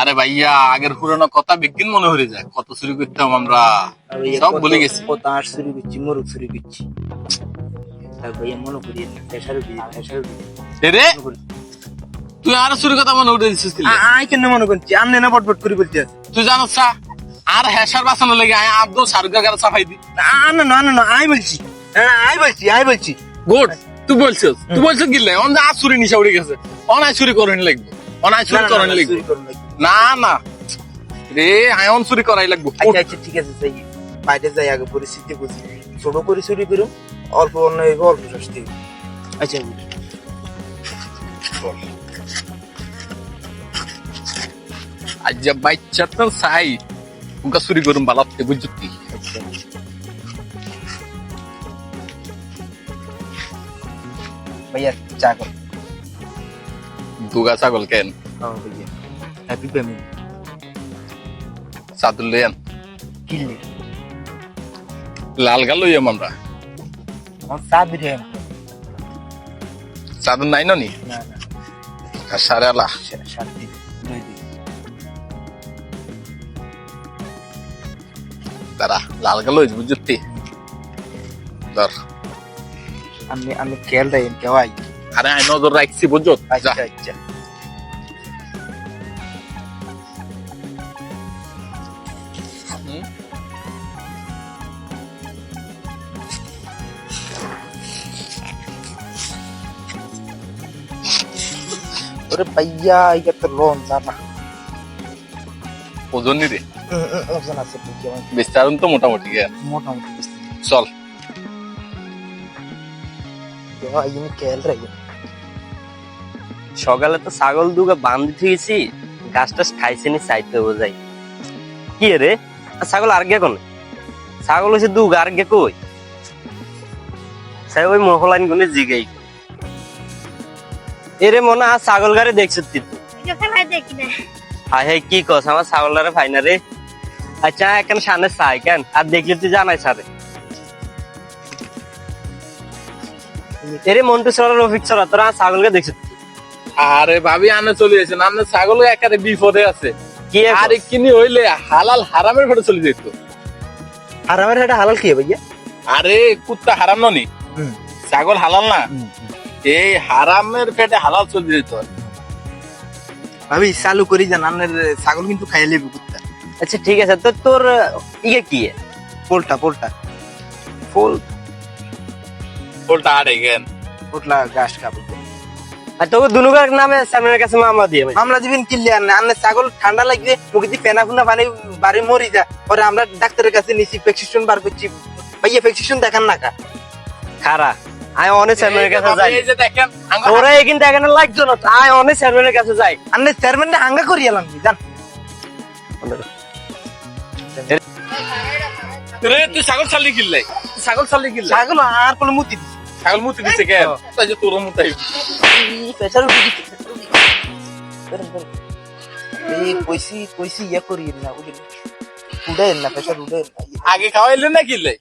আরে ভাইয়া আগের পুরনো কথা বিজ্ঞান মনে হয়ে যায়। কত চুরি করতাম আমরা। সব ভুলে গেছি। কত আট চুরি করছি মোরগ চুরি করছি। তুই আর চুরি কথা মনে উঠে দিছিস আই কেন মনে করছি? আমনে না বটবট করে বলতে তুই জানো চা আর হেসার বাঁচানো লেগে আয় আব্দুল সারগা গাড়ি চাপাই দি। না না না আই বলছি। হ্যাঁ আই বলছি আই বলছি। গুড তুই বলছিস? তুই বলছিস গিলে অন আর চুরি নিশা উড়ে গেছে। অনায় চুরি করেন লাগবে। অনায় চুরি করুন লাগবে। না না। রে আয়ন চুরি করাই লাগবে। আচ্ছা আচ্ছা ঠিক আছে যাই। বাইরে যাই আগে পরিস্থিতি বুঝি। ছোট করে চুরি করুন অল্প অন্য অল্প শাস্তি আচ্ছা বুঝি। আজ যে বাচ্চা তো সাই উনকা চুরি করুন বালাতে বুঝতি ভাইয়া চা কর। দুগা ছাগল কেন? হ্যাঁ ভাইয়া। হ্যাপি ফ্যামিলি চাদুল লেন কিনলে লাল গা লইয়াম আমরা আমার চা দিলে নাই নি না না। সারে আলা সা- দিন তারা লাল গা লইজ বুঝতি ধর। আমি আমি খেয়াল রাখি কেওয়াই আরে আই নজর রাখছি বুঝত আচ্ছা আচ্ছা। ওরে ভাইয়া এটা তো লোন জানা ওজন নি রে ওজন আছে বিস্তারণ তো মোটামুটি মোটামুটি চল সকালে তো ছাগল দুগা বান্ধি থুইছি গাছ টাছ খাইছে নি চাইতে বোঝাই। কি রে? ছাগল আর গে কোনে? ছাগল হচ্ছে দুগা আর গে কই? সাই ওই মহলাইন গুনে জিগাই এরে মনে হয় ছাগল গাড়ি দেখছ তুই হাই কি কস আমার ছাগলটারে ফাই না রে। আচ্ছা এখন সামনে চাই কেন? আর দেখলি তুই জানাই সারে এরে মন্টু সরা রফিক সরা তোরা ছাগলকে দেখছ আরে ভাবি আনে চলে এসেছেন আপনার ছাগল একারে বিপদে আছে। কি আরে কিনি হইলে হালাল হারামের ফটো চলে যেত। আর আমার এটা হালাল কি ভাইয়া? আরে কুত্তা হারাম ননি। ছাগল হালাল না। এই হারামের পেটে হালাল চলে যেত ভাবি চালু করি যান আপনার ছাগল কিন্তু খাইয়ে লেবু কুত্তা। আচ্ছা ঠিক আছে তো তোর ইয়ে কি? পোলটা পোলটা। ফুল পোলটা আড়ে গেন পোটলা গাছ খাব। আর তোকে দুনুগার নামে সামনের কাছে মামলা দিয়ে আমরা দিবেন কিনলে আর না আপনার ছাগল ঠান্ডা লাগবে মুখে দিয়ে ফেনা ফুনা পানি বাড়ি মরি যা। পরে আমরা ডাক্তারের কাছে নিছি প্রেসক্রিপশন বার করছি। ভাইয়া প্রেসক্রিপশন দেখান না কা। খারা। অনেক সামনের কাছে যাই। ভাবি, এই যে দেখেন আঙ্গ- কিন্তু এখানে লাগছো না আয় অনেক সামনের কাছে যাই। আপনার চেয়ারম্যান হাঙ্গা করি এলাম জান রে তুই ছাগল ছালি কিনলে? ছাগল ছালি কিনলে? ছাগল আর কোনো মুতি দিছি। ছাগল মুতি দিছে কেন? তাই যে তোর মুতাই প্রেসার উঠে দিচ্ছে এই কইছি কইছি ইয়ে করি না উড়ে না উড়ে আগে খাওয়াইলে না কিনলে?